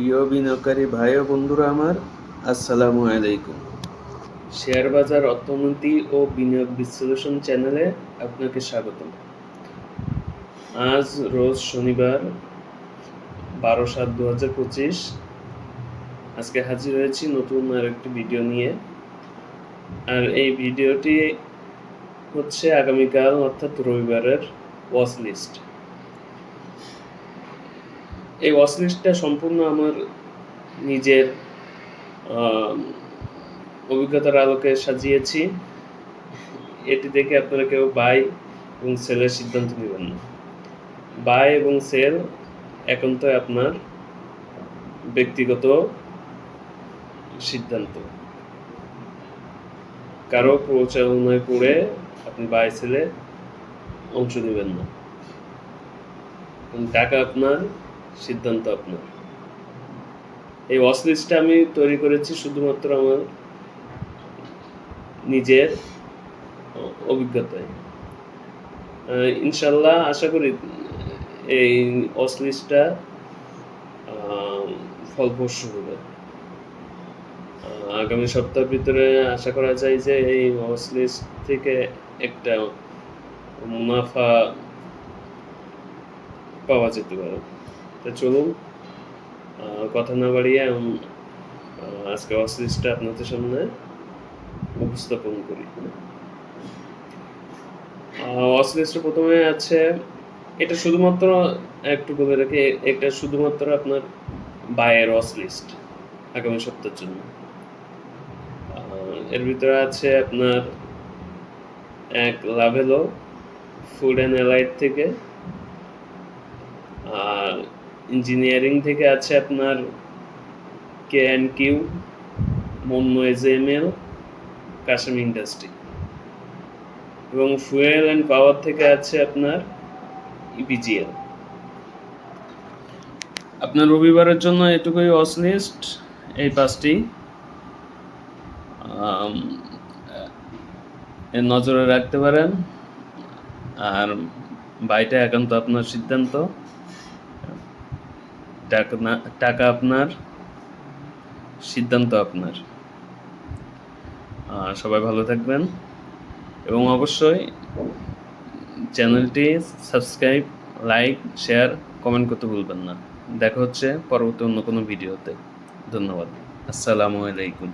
প্রিয় বিনিয়োগকারী ভাই ও বন্ধুরা আমার, আসসালামু আলাইকুম। শেয়ার বাজার অর্থনীতি ও বিনিয়োগ বিশ্লেষণ চ্যানেলে আপনাকে স্বাগত আজ রোজ শনিবার, বারো সাত দু হাজার পঁচিশ। আজকে হাজির হয়েছি নতুন আর একটি ভিডিও নিয়ে। আর এই ভিডিওটি হচ্ছে আগামীকাল, অর্থাৎ রবিবারের ওয়াচ লিস্ট এই ওয়াচ লিস্টটা সম্পূর্ণ আমার নিজের অভিজ্ঞতার আলোকে সাজিয়েছি। এটি দেখে আপনারা কেউ বাই এবং সেলের সিদ্ধান্ত নেবেন না। বাই এবং সেল একান্তই আপনার ব্যক্তিগত সিদ্ধান্ত। কারও প্রচারণায় পড়ে আপনি বাই সেলে অংশ নেবেন না। টাকা আপনার সিদ্ধান্ত আপনার। এই ওয়াচ লিস্টটা আমি তৈরি করেছি শুধুমাত্র আমার নিজের অভিজ্ঞতায়। ইনশাল্লাহ আশা করি এই ওয়াচ লিস্টটা ফলপ্রসূ হবে। আগামী সপ্তাহের ভিতরে আশা করা যায় যে এই ওয়াচ লিস্ট থেকে একটা মুনাফা পাওয়া যেতে পারে। তো চলুন। কথা না বাড়িয়ে আজকে ওয়াচ আপনাদের সামনে উপস্থাপন করি। ওয়াচ প্রথমে আছে, এটা শুধুমাত্র একটু বলে রাখি, এটা শুধুমাত্র আপনার বায়ের ওয়াচ লিস্ট আগামী সপ্তাহের জন্য। এর ভিতরে আছে আপনার এক লাভেলো ফুড অ্যান্ড অ্যালাইড থেকে, আর ইঞ্জিনিয়ারিং থেকে আছে আপনার কে অ্যান্ড কিউ মন্নু এজ এম এল, কাশিম ইন্ডাস্ট্রি। এবং ফুয়েল অ্যান্ড পাওয়ার থেকে আছে আপনার ইপিজিএল। আপনার রবিবারের জন্য এটুকুই ওয়াচ লিস্ট এই পাঁচটি। নজরে রাখতে পারেন। আর বাইটা একান্ত আপনার সিদ্ধান্ত। টাকা না- টাকা আপনার, সিদ্ধান্ত আপনার। সবাই ভালো থাকবেন এবং অবশ্যই চ্যানেলটি সাবস্ক্রাইব, লাইক, শেয়ার, কমেন্ট করতে ভুলবেন না। দেখা হচ্ছে পরবর্তী অন্য কোনো ভিডিওতে। ধন্যবাদ। আসসালামু আলাইকুম।